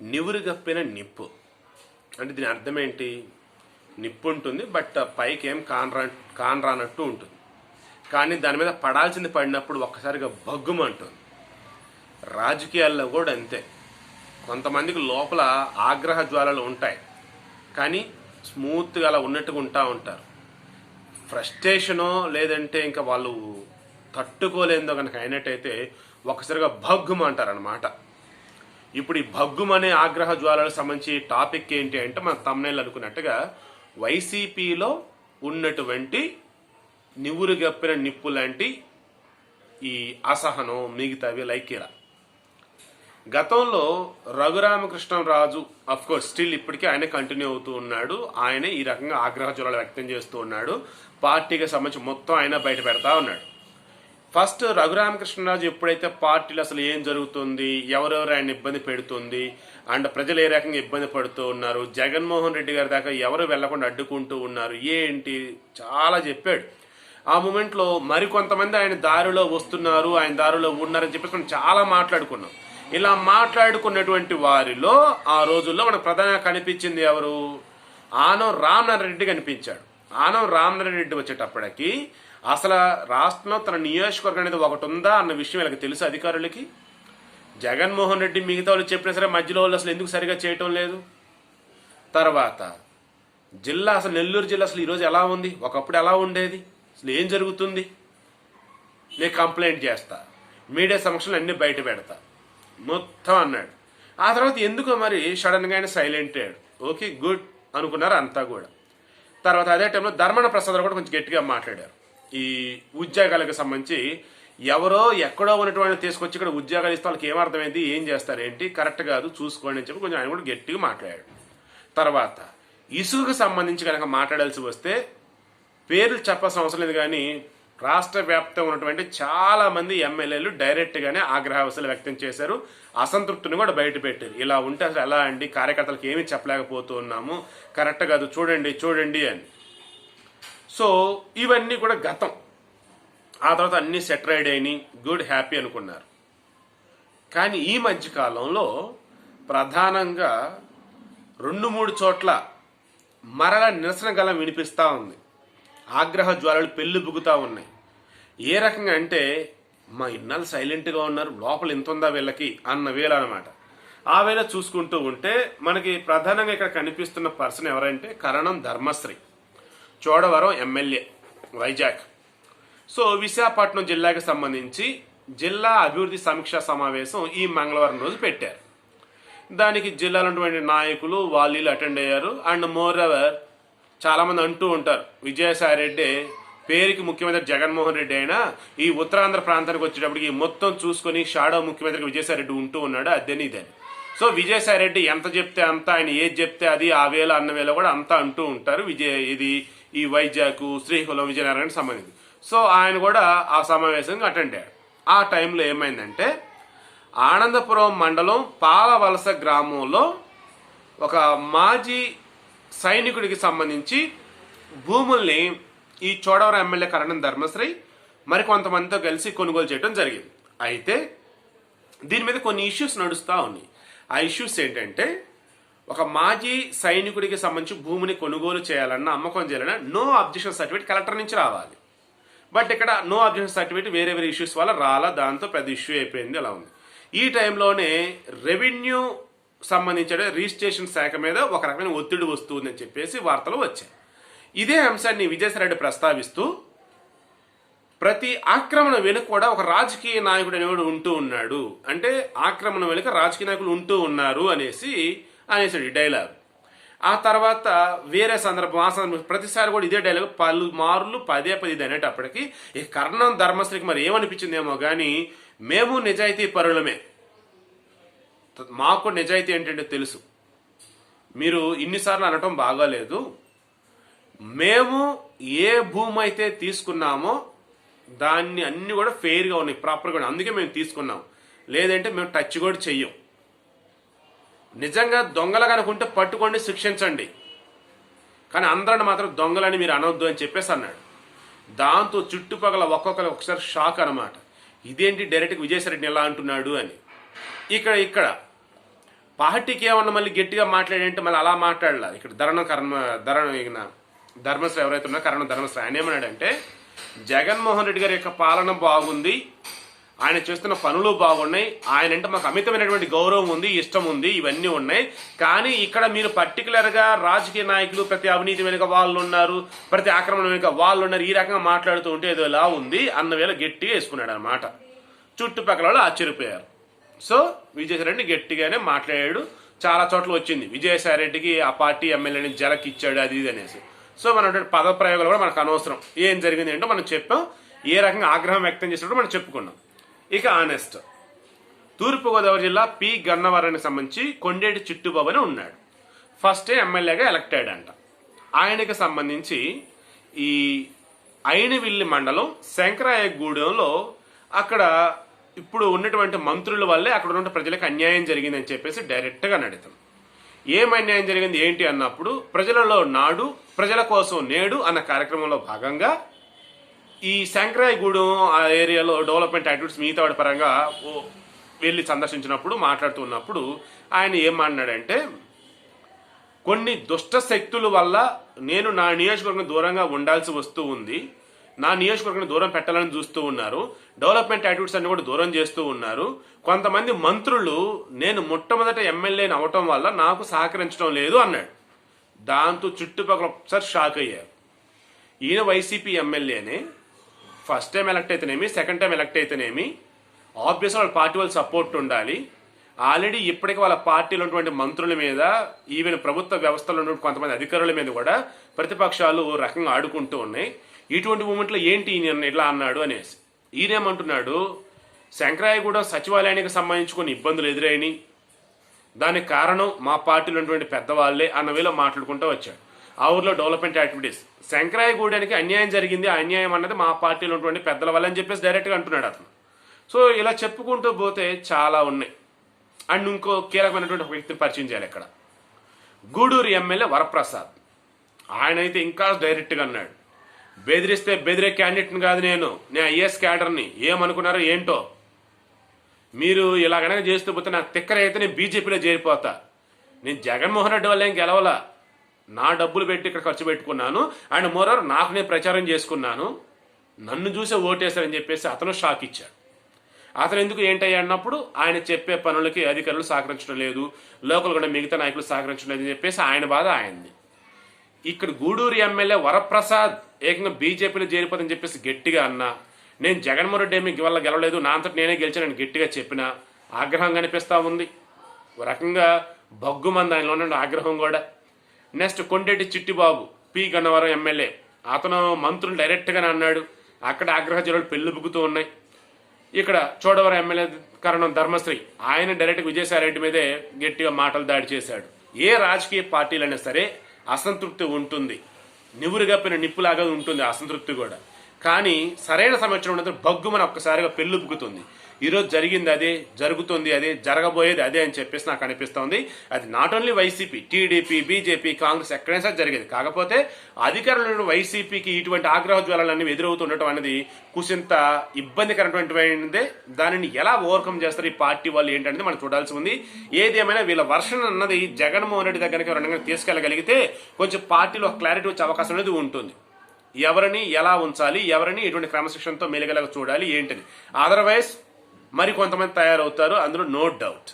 నివురుగప్పిన నిప్పు. అంటే దీని అర్థం ఏంటి నిప్పు ఉంటుంది బట్ పైకి ఏం కానరా కాన్రానట్టు ఉంటుంది. కానీ దాని మీద పడాల్సింది పడినప్పుడు ఒక్కసారిగా బగ్గుమంటుంది రాజకీయాల్లో కూడా అంతే. కొంతమందికి లోపల ఆగ్రహ జ్వాలలు ఉంటాయి. కానీ స్మూత్గా అలా ఉన్నట్టుగా ఉంటా ఉంటారు. ఫ్రస్ట్రేషనో లేదంటే ఇంకా వాళ్ళు తట్టుకోలేందో కనుక అయినట్టయితే ఒకసారిగా భగ్గుమ అన్నమాట ఇప్పుడు ఈ భగ్గుం అనే ఆగ్రహ జ్వాలకు సంబంధించి టాపిక్ ఏంటి అంటే మన తమ్నేళ్ళు అనుకున్నట్టుగా వైసీపీలో ఉన్నటువంటి నివురు గప్పిన నిప్పు లాంటి ఈ అసహనం మిగతావి లైక్ ఇలా. గతంలో రఘురామకృష్ణరాజు అఫ్ కోర్స్ స్టిల్ ఇప్పటికీ ఆయన కంటిన్యూ అవుతూ ఉన్నాడు. ఆయన ఈ రకంగా ఆగ్రహ జ్వరాలు వ్యక్తం చేస్తూ ఉన్నాడు. పార్టీకి సంబంధించి మొత్తం ఆయన బయట పెడతా ఉన్నాడు. ఫస్ట్ రఘురామకృష్ణరాజు ఎప్పుడైతే పార్టీలు అసలు ఏం జరుగుతుంది ఎవరెవరు ఆయన ఇబ్బంది పెడుతుంది అండ్ ప్రజలు ఏ రకంగా ఇబ్బంది పడుతూ ఉన్నారు జగన్మోహన్ రెడ్డి గారి దాకా ఎవరు వెళ్ళకుండా అడ్డుకుంటూ ఉన్నారు ఏంటి చాలా చెప్పాడు. ఆ మూమెంట్లో మరికొంతమంది ఆయన దారిలో వస్తున్నారు ఆయన దారిలో ఉన్నారని చెప్పేసి మనం చాలా మాట్లాడుకున్నాం. ఇలా మాట్లాడుకున్నటువంటి వారిలో ఆ రోజుల్లో మనకు ప్రధానంగా కనిపించింది ఎవరు? ఆనం రామనారాయణ రెడ్డి కనిపించాడు. ఆనం రామనారాయణ రెడ్డి వచ్చేటప్పటికి అసలు రాష్ట్రంలో తన నియోజకవర్గం అనేది ఒకటి ఉందా అన్న విషయం వీళ్ళకి తెలుసు అధికారులకి. జగన్మోహన్ రెడ్డి మిగతా వాళ్ళు చెప్పినా సరే మధ్యలో వాళ్ళు అసలు ఎందుకు సరిగా చేయటం లేదు. తర్వాత జిల్లా అసలు నెల్లూరు జిల్లా అసలు ఈరోజు ఎలా ఉంది? ఒకప్పుడు ఎలా ఉండేది? అసలు ఏం జరుగుతుంది? నేను కంప్లైంట్ చేస్తా. మీడియా సమక్షంలో అన్నీ బయట పెడతా. మొత్తం అన్నాడు. ఆ తర్వాత ఎందుకో మరి సడన్గా ఆయన సైలెంట్ అయ్యాడు. ఓకే గుడ్ అనుకున్నారు అంతా కూడా. తర్వాత అదే టైంలో ధర్మణ ప్రసాద్ కూడా కొంచెం గట్టిగా మాట్లాడారు. ఈ ఉద్యోగాలకు సంబంధించి ఎవరో ఎక్కడో ఉన్నటువంటి తీసుకొచ్చి ఇక్కడ ఉద్యోగాలు ఇస్తే వాళ్ళకి ఏమర్థమైంది ఏం చేస్తారేంటి కరెక్ట్ కాదు చూసుకోండి అని చెప్పి కొంచెం ఆయన కూడా గట్టిగా మాట్లాడాడు. తర్వాత ఇసుకకు సంబంధించి కనుక మాట్లాడాల్సి వస్తే పేర్లు చెప్పాల్సిన అవసరం లేదు కానీ రాష్ట్ర వ్యాప్తంగా ఉన్నటువంటి చాలా మంది ఎమ్మెల్యేలు డైరెక్ట్గానే ఆగ్రహావసలు వ్యక్తం చేశారు. అసంతృప్తిని కూడా బయట పెట్టారు. ఇలా ఉంటే అసలు ఎలా అండి? కార్యకర్తలకు ఏమీ చెప్పలేకపోతూ ఉన్నాము కరెక్ట్ కాదు చూడండి చూడండి అని. సో ఇవన్నీ కూడా గతం. ఆ తర్వాత అన్ని సెటరైడ్ అయినాయి గుడ్ హ్యాపీ అనుకున్నారు. కానీ ఈ మధ్యకాలంలో ప్రధానంగా రెండు మూడు చోట్ల మరల నిరసన గలం వినిపిస్తూ ఉంది. ఆగ్రహ జ్వాలలు పెళ్ళి బుగుతూ ఉన్నాయి. ఏ రకంగా అంటే మా ఇన్నాళ్ళు సైలెంట్గా ఉన్నారు లోపల ఎంత ఉందా వీళ్ళకి అన్న వేళ అనమాట ఆ వేళ చూసుకుంటూ ఉంటే మనకి ప్రధానంగా ఇక్కడ కనిపిస్తున్న పర్సన్ ఎవరంటే కరణం ధర్మశ్రీ. చోడవరం ఎమ్మెల్యే వైజాగ్. సో విశాఖపట్నం జిల్లాకి సంబంధించి జిల్లా అభివృద్ధి సమీక్షా సమావేశం ఈ మంగళవారం రోజు పెట్టారు. దానికి జిల్లాలో ఉన్నటువంటి నాయకులు వాళ్ళు అటెండ్ అయ్యారు. అండ్ మోర్ ఎవర్ చాలామంది అంటూ ఉంటారు విజయసాయి రెడ్డి పేరుకి ముఖ్యమంత్రి జగన్మోహన్ రెడ్డి అయినా ఈ ఉత్తరాంధ్ర ప్రాంతానికి వచ్చేటప్పటికి మొత్తం చూసుకొని షాడో ముఖ్యమంత్రికి విజయసాయి రెడ్డి ఉంటూ ఉన్నాడు అదని ఇదని సో విజయసాయి రెడ్డి ఎంత చెప్తే అంత ఆయన ఏది చెప్తే అది ఆ వేళ అన్న వేళ కూడా అంతా అంటూ ఉంటారు. విజయ ఇది ఈ వైజాగ్ శ్రీకుళం విజయనగరానికి సంబంధించి సో ఆయన కూడా ఆ సమావేశంగా అటెండ్ అయ్యాడు ఆ టైంలో ఏమైందంటే ఆనందపురం మండలం పాలవలస గ్రామంలో ఒక మాజీ సైనికుడికి సంబంధించి భూముల్ని ఈ చోడవరం ఎమ్మెల్యే కరణం ధర్మశ్రీ మరికొంతమందితో కలిసి కొనుగోలు చేయడం జరిగింది. అయితే దీని మీద కొన్ని ఇష్యూస్ నడుస్తూ ఉన్నాయి. ఆ ఇష్యూస్ ఏంటంటే ఒక మాజీ సైనికుడికి సంబంధించి భూమిని కొనుగోలు చేయాలన్నా అమ్మకం చేయాలన్నా నో అబ్జెక్షన్ సర్టిఫికేట్ కలెక్టర్ నుంచి రావాలి. బట్ ఇక్కడ నో అబ్జెక్షన్ సర్టిఫికేట్ వేరే వేరే ఇష్యూస్ వల్ల రాలా దాంతో పెద్ద ఇష్యూ అయిపోయింది అలా ఉంది. ఈ టైంలోనే రెవెన్యూ సంబంధించిన రిజిస్ట్రేషన్ శాఖ మీద ఒక రకమైన ఒత్తిడి వస్తుందని చెప్పేసి వార్తలు వచ్చాయి. ఇదే అంశాన్ని విజయసాయిరెడ్డి ప్రస్తావిస్తూ ప్రతి ఆక్రమణ వెనుక కూడా ఒక రాజకీయ నాయకుడు అనేవాడు ఉంటూ ఉన్నాడు. అంటే ఆక్రమణ వెనుక రాజకీయ నాయకులు ఉంటూ ఉన్నారు అనేసి అనేసాడు ఈ డైలాగ్. ఆ తర్వాత వేరే సందర్భం ఆ సందర్భం ప్రతిసారి కూడా ఇదే డైలాగ్ పలు మార్లు పదే పది ఇది అనేటప్పటికి ఈ కర్ణం ధర్మశ్రీకి మరి ఏమనిపించిందేమో కానీ మేము నిజాయితీ పరులమే. మాకు నిజాయితీ ఏంటంటే తెలుసు. మీరు ఇన్నిసార్లు అనటం బాగాలేదు. మేము ఏ భూమి అయితే తీసుకున్నామో దాన్ని అన్ని కూడా ఫెయిర్గా ఉన్నాయి ప్రాపర్గా ఉన్నాయి. అందుకే మేము తీసుకున్నాం. లేదంటే మేము టచ్ కూడా చెయ్యం. నిజంగా దొంగలు కనుకుంటే పట్టుకోండి శిక్షించండి. కానీ అందరిని మాత్రం దొంగలని మీరు అనవద్దు అని చెప్పేసి అన్నాడు. దాంతో చుట్టుపక్కల ఒక్కొక్కరు ఒకసారి షాక్ అనమాట ఇదేంటి డైరెక్ట్గా విజయసరెడ్డి ఎలా అంటున్నాడు అని. ఇక్కడ ఇక్కడ. పార్టీకి ఏమన్నా మళ్ళీ గట్టిగా మాట్లాడంటే మళ్ళీ అలా మాట్లాడాల. ఇక్కడ ధరణ కర్మ ధరణ ఈయన ధర్మశ్రీ ఎవరైతే ఉన్నా కరణ ధర్మశ్రీ ఆయన ఏమన్నాడంటే జగన్మోహన్ రెడ్డి గారి యొక్క పాలన బాగుంది ఆయన చేస్తున్న పనులు బాగున్నాయి. ఆయన అంటే మాకు అమితమైనటువంటి గౌరవం ఉంది ఇష్టం ఉంది ఇవన్నీ ఉన్నాయి. కానీ ఇక్కడ మీరు పర్టికులర్గా రాజకీయ నాయకులు ప్రతి అవినీతి వెనుక వాళ్ళు ఉన్నారు ప్రతి ఆక్రమణ వెనుక వాళ్ళు ఉన్నారు ఈ రకంగా మాట్లాడుతూ ఉంటే ఏదో ఇలా ఉంది అన్న వేళ గట్టిగా వేసుకున్నాడు అనమాట చుట్టుపక్కల వాళ్ళు ఆశ్చర్యపోయారు. సో విజయసాయిరెడ్డి గట్టిగానే మాట్లాడాడు. చాలా చోట్ల వచ్చింది. విజయసాయిరెడ్డికి ఆ పార్టీ ఎమ్మెల్యేని జలకిచ్చాడు అది ఇది అనేసి. సో మన పద ప్రయోగాలు కూడా మనకు అనవసరం. ఏం జరిగింది ఏంటో మనం చెప్పాం. ఏ రకంగా ఆగ్రహం వ్యక్తం చేసినట్టు మనం చెప్పుకున్నాం. ఇక ఆనెస్ట్. తూర్పుగోదావరి జిల్లా పి. గన్నవరానికి సంబంధించి కొండేటి చిట్టుబాబు అని ఉన్నాడు ఫస్టే ఎమ్మెల్యేగా ఎలక్ట్ అయ్యాడంట. ఆయనకి సంబంధించి ఈ అయినవిల్లి మండలం శంకరాయగూడెంలో అక్కడ ఇప్పుడు ఉన్నటువంటి మంత్రుల వల్లే అక్కడ ఉన్న ప్రజలకు అన్యాయం జరిగిందని చెప్పేసి డైరెక్ట్గా నడుతాం. ఏం అన్యాయం జరిగింది ఏంటి అన్నప్పుడు ప్రజలలో నాడు ప్రజల కోసం నేడు అన్న కార్యక్రమంలో భాగంగా ఈ శంకరాయగూడెం ఆ ఏరియాలో డెవలప్మెంట్ యాక్టివిటీస్ మిగతా వాడి పరంగా వెళ్ళి సందర్శించినప్పుడు మాట్లాడుతున్నప్పుడు ఆయన ఏం మాట్లాడంటే కొన్ని దుష్ట శక్తుల వల్ల నేను నా నియోజకవర్గం దూరంగా ఉండాల్సి వస్తూ ఉంది. నా నియోజకవర్గం దూరం పెట్టాలని చూస్తూ ఉన్నారు. డెవలప్మెంట్ యాక్టివిటీస్ అన్ని కూడా దూరం చేస్తూ ఉన్నారు. కొంతమంది మంత్రులు నేను మొట్టమొదట ఎమ్మెల్యేని అవటం వల్ల నాకు సహకరించడం లేదు అన్నాడు. దాంతో చుట్టుపక్కల ఒకసారి షాక్ అయ్యారు. ఈయన వైసీపీ ఎమ్మెల్యేనే. ఫస్ట్ టైం ఎలక్ట్ అయితేనేమి సెకండ్ టైం ఎలక్ట్ అయితేనేమి ఆబ్వియస్గా వాళ్ళ పార్టీ వాళ్ళు సపోర్ట్ ఉండాలి. ఆల్రెడీ ఇప్పటికీ వాళ్ళ పార్టీలో ఉన్నటువంటి మంత్రుల మీద ఈవెన్ ప్రభుత్వ వ్యవస్థలో ఉన్న కొంతమంది అధికారుల మీద కూడా ప్రతిపక్షాలు ఓ రకంగా ఆడుకుంటూ ఉన్నాయి. ఇటువంటి మూమెంట్లో ఏంటి ఈయన ఇట్లా అన్నాడు అనేసి. ఈయనేమంటున్నాడు శంకరాయగూడ సచివాలయానికి సంబంధించి కొన్ని ఇబ్బందులు ఎదురైనాయి. దానికి కారణం మా పార్టీలో ఉన్నటువంటి పెద్దవాళ్ళే అన్న వేలో మాట్లాడుకుంటూ వచ్చాడు. ఆ ఊర్లో డెవలప్మెంట్ యాక్టివిటీస్ శంకరాయగూడెనికి అన్యాయం జరిగింది. ఆ అన్యాయం అన్నది మా పార్టీలో ఉన్నటువంటి పెద్దల వల్ల అని చెప్పేసి డైరెక్ట్గా అంటున్నాడు అతను. సో ఇలా చెప్పుకుంటూ పోతే చాలా ఉన్నాయి. అండ్ ఇంకో కీలకమైనటువంటి ఒక వ్యక్తిని పరిచయం చేయాలి ఇక్కడ. గూడూరు ఎమ్మెల్యే వరప్రసాద్. ఆయన అయితే ఇంకా డైరెక్ట్గా అన్నాడు. బెదిరిస్తే బెదిరే క్యాండిడేట్ని కాదు నేను. నేను ఐఏఎస్ క్యాడర్ని ఏమనుకున్నారో ఏంటో? మీరు ఇలా కనుక చేస్తూ పోతే నాకు తిక్కర అయితే నేను బీజేపీలో చేరిపోతా. నేను జగన్మోహన్ రెడ్డి వల్ల ఏం గెలవలా? నా డబ్బులు పెట్టి ఇక్కడ ఖర్చు పెట్టుకున్నాను. అండ్ మోరర్ నాకు నేను ప్రచారం చేసుకున్నాను. నన్ను చూసే ఓటేశారని చెప్పేసి అతను షాక్ ఇచ్చాడు. అతను ఎందుకు ఏంటయ్యా అన్నప్పుడు ఆయన చెప్పే పనులకి అధికారులు సహకరించడం లేదు లోకల్ కూడా మిగతా నాయకులు సహకరించడం లేదు అని చెప్పేసి ఆయన బాధ ఆయనది. ఇక్కడ గూడూరు ఎమ్మెల్యే వరప్రసాద్ ఏకంగా బీజేపీలో చేరిపోదని చెప్పేసి గట్టిగా అన్నా. నేను జగన్మోహన్ రెడ్డి ఏమి వల్ల గెలవలేదు నా అంతటి నేనే గెలిచానని గట్టిగా చెప్పిన. ఆగ్రహం కనిపిస్తూ ఉంది. ఒక రకంగా బగ్గుమంది ఆయనలో ఉన్న ఆగ్రహం కూడా. Next Kondeti Chittibabu P. Gannavaram MLA. అతను మంత్రులు డైరెక్ట్గానే అన్నాడు. అక్కడ ఆగ్రహ జ్వరాలు పెళ్ళిబుకుతూ ఉన్నాయి. ఇక్కడ చోడవరం ఎమ్మెల్యే కరణం ధర్మశ్రీ ఆయన డైరెక్ట్ విజయసాయిరెడ్డి మీదే గట్టిగా మాటలు దాడి చేశాడు. ఏ రాజకీయ పార్టీలైనా సరే అసంతృప్తి ఉంటుంది. నివురు గప్పిన నిప్పులాగా ఉంటుంది అసంతృప్తి కూడా. కానీ సరైన సమయం ఉన్నప్పుడు బగ్గుమని ఒక్కసారిగా పెళ్ళుబుకుతుంది ఈరోజు జరిగింది అదే జరుగుతుంది అదే జరగబోయేది అదే అని చెప్పేసి నాకు అనిపిస్తోంది. అది not only YCP TDP BJP Congress ఎక్కడైనా సరే జరిగేది. కాకపోతే అధికారులు వైసీపీకి ఇటువంటి ఆగ్రహ జ్వాలన్నీ ఎదురవుతుండటం అనేది కుసింత ఇబ్బందికరమైనటువంటిదే. దానిని ఎలా ఓవర్కమ్ చేస్తారు ఈ పార్టీ వాళ్ళు ఏంటనేది మనం చూడాల్సి ఉంది. ఏదేమైనా వీళ్ళ వర్షన్ అన్నది జగన్మోహన్ రెడ్డి దగ్గరికి రెండు తీసుకెళ్ళగలిగితే కొంచెం పార్టీలో క్లారిటీ వచ్చే అవకాశం అనేది ఉంటుంది. ఎవరిని ఎలా ఉంచాలి ఎవరిని ఎటువంటి క్రమశిక్షణతో మెలిగలగా చూడాలి ఏంటిది? అదర్వైజ్ మరి కొంతమంది తయారవుతారు అందులో నో డౌట్